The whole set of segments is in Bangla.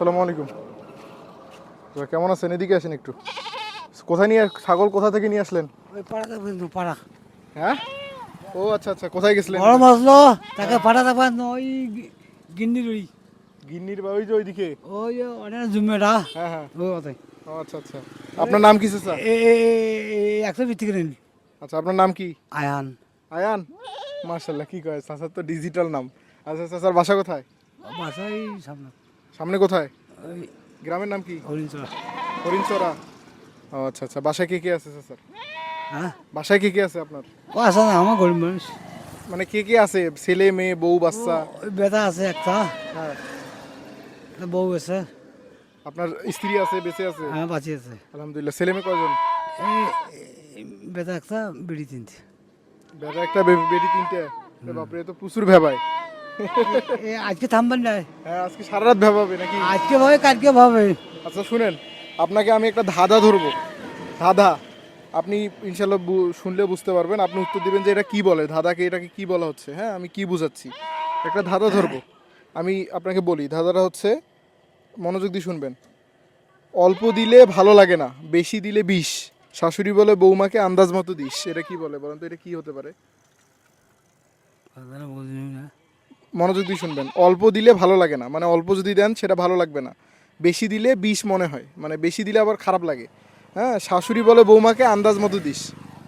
আসসালামু আলাইকুম। কেমন আছেন? এদিকে আসেন একটু। কোথায় নিয়ে ছাগল কোথা থেকে নিয়ে আসলেন? ওই পাড়াতে কিন্তু পাড়া। হ্যাঁ? ও আচ্ছা আচ্ছা কোথায় গেছিলেন? বড় মাছলো তাকে পাঠাতে পারেন ওই গিন্নির ওই গিন্নির বা ওই যে ওইদিকে? ওই অনেক জুমেটা হ্যাঁ হ্যাঁ। ওই কথাই। ও আচ্ছা আচ্ছা। আপনার নাম কি স্যার একশো বিত্তি করে আচ্ছা আপনার নাম কি? আয়ান। আয়ান? মার্শাল্লাহ কি কয় চাচার তো ডিজিটাল নাম। আচ্ছা চাচার বাসা কোথায়? বাসাই সামনে। সামনে কোথায়? গ্রামের নাম কি? হরিণচড়া হরিণচরা। ও আচ্ছা আচ্ছা। বাসায় কে কে আছে স্যার? হ্যাঁ? বাসায় কে কে আছে আপনার? ও আসা না আমার গরিব মানুষ। মানে কে কে আছে? ছেলে মেয়ে বউ বাচ্চা? বেটা আছে একটা। হ্যাঁ। বউ আছে। আপনার স্ত্রী আছে বেঁচে আছে? হ্যাঁ বাঁচি আছে। আলহামদুলিল্লাহ। ছেলে মেয়ে কয়জন? বেটা একটা বিড়ি তিনটে। বেটা একটা বে- বেটি তিনটে? বাপরে তো প্রচুর ভেবায়। আজকে থামবেন না। হ্যাঁ আজকে সারা রাত ভেবাবে নাকি? আজকে ভাবে কালকে ভাবে আচ্ছা শুনেন আপনাকে আমি একটা ধাঁধা ধরবো। ধাঁধা আপনি ইনশাল্লাহ বু- শুনলে বুঝতে পারবেন আপনি উত্তর দিবেন যে এটা কি বলে ধাঁধাকে এটাকে কি বলা হচ্ছে হ্যাঁ আমি কি বুঝাচ্ছি। একটা ধাঁধা ধরবো। আমি আপনাকে বলি ধাঁধাটা হচ্ছে মনোযোগ দিয়ে শুনবেন। অল্প দিলে ভালো লাগে না বেশি দিলে বিষ। শাশুড়ি বলে বৌমাকে আন্দাজ মতো দিস এটা কি বলে বলেন তো এটা কি হতে পারে? কথাটা বুঝলি না। মনোযোগ দিয়ে শুনবেন। অল্প দিলে ভালো লাগে না। মানে অল্প যদি দেন সেটা ভালো লাগবে না। বেশি দিলে বিষ মনে হয়। মানে বেশি দিলে আবার খারাপ লাগে। হ্যাঁ শাশুড়ি বলে বৌমাকে আন্দাজ মতো দিস।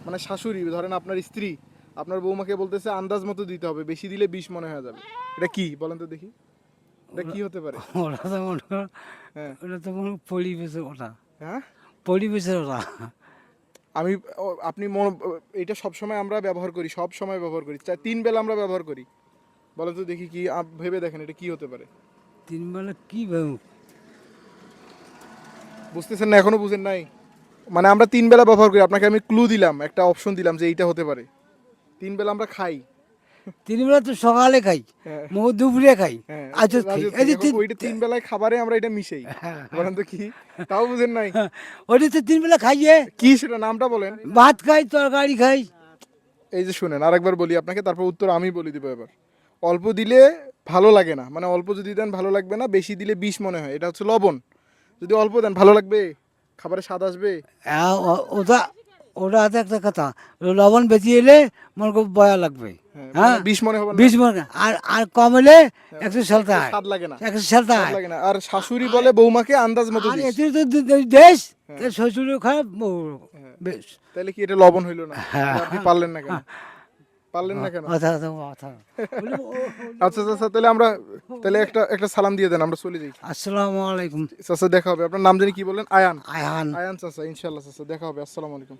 মানে শাশুড়ি ধরেন আপনার স্ত্রী আপনার বৌমাকে বলতেছে আন্দাজ মতো দিতে হবে। বেশি দিলে বিষ মনে হয়ে যাবে। এটা কি? বলেন তো দেখি। এটা কি হতে পারে? ওটা তো মনে হ্যাঁ। ওটা তো পরিবেশের ওটা। হ্যাঁ? পরিবেশের ওটা আমি আপনি এটা সব সময় আমরা ব্যবহার করি সব সময় ব্যবহার করি। তিন বেলা আমরা ব্যবহার করি। বলেন তো দেখি কি আপ- ভেবে দেখেন এটা কি হতে পারে। তিন বেলা কি ভেবে? বুঝতেছেন না এখনও বুঝেন নাই? মানে আমরা তিন বেলা ব্যবহার করি আপনাকে আমি ক্লু দিলাম একটা অপশন দিলাম যে এইটা হতে পারে। তিন বেলা আমরা খাই। তিন বেলা তো সকালে খাই হ্যাঁ। মো দুপুরে খাই আচ্ছা রাজু, এই যে তিন- ওইটা তিন বেলায় খাবারে আমরা এটা মিশাই। হ্যাঁ, বলেন তো কি? তাও বুঝেন নাই? ওটা তো তিন বেলা খাইয়ে কি সেটা নামটা বলেন। ভাত খাই তরকারি খাই। এই যে শুনেন আরেকবার বলি আপনাকে তারপর উত্তর আমি বলে দিব এবার। অল্প দিলে ভালো লাগে না। মানে অল্প যদি দেন ভালো লাগবে না বেশি দিলে বিষ মনে হয়। এটা হচ্ছে লবণ। যদি অল্প দেন ভালো লাগবে? খাবারে স্বাদ আসবে? ওটা ওটা হাতে একটা কথা। লবণ বেশি এলে মনে করো বয়া লাগবে। হ্যাঁ হ্যাঁ? বিষ মনে হবে বিশ মনে আর আর কম এলে একশো সালতে হয়। স্বাদ লাগে না। একশো সালতে হয়। লাগে না। আর শাশুড়ি বলে বৌমাকে আন্দাজ মতো আর এতে তো দেশ শ্বশুরও খারাপ বেশ। তাহলে কি এটা লবণ হইল না? আপনি পারলেন না কেন? পারলেন না কেন? আচ্ছা কথা আচ্ছা আচ্ছা তাহলে আমরা তাহলে একটা একটা সালাম দিয়ে দেন আমরা চলে যাই। আসসালামু আলাইকুম। চাচা দেখা হবে। আপনার নাম জানি কি বলেন আয়ান। আয়ান। আয়ান চাচা ইনশাল্লাহ চাচা দেখা হবে। আসসালামু আলাইকুম।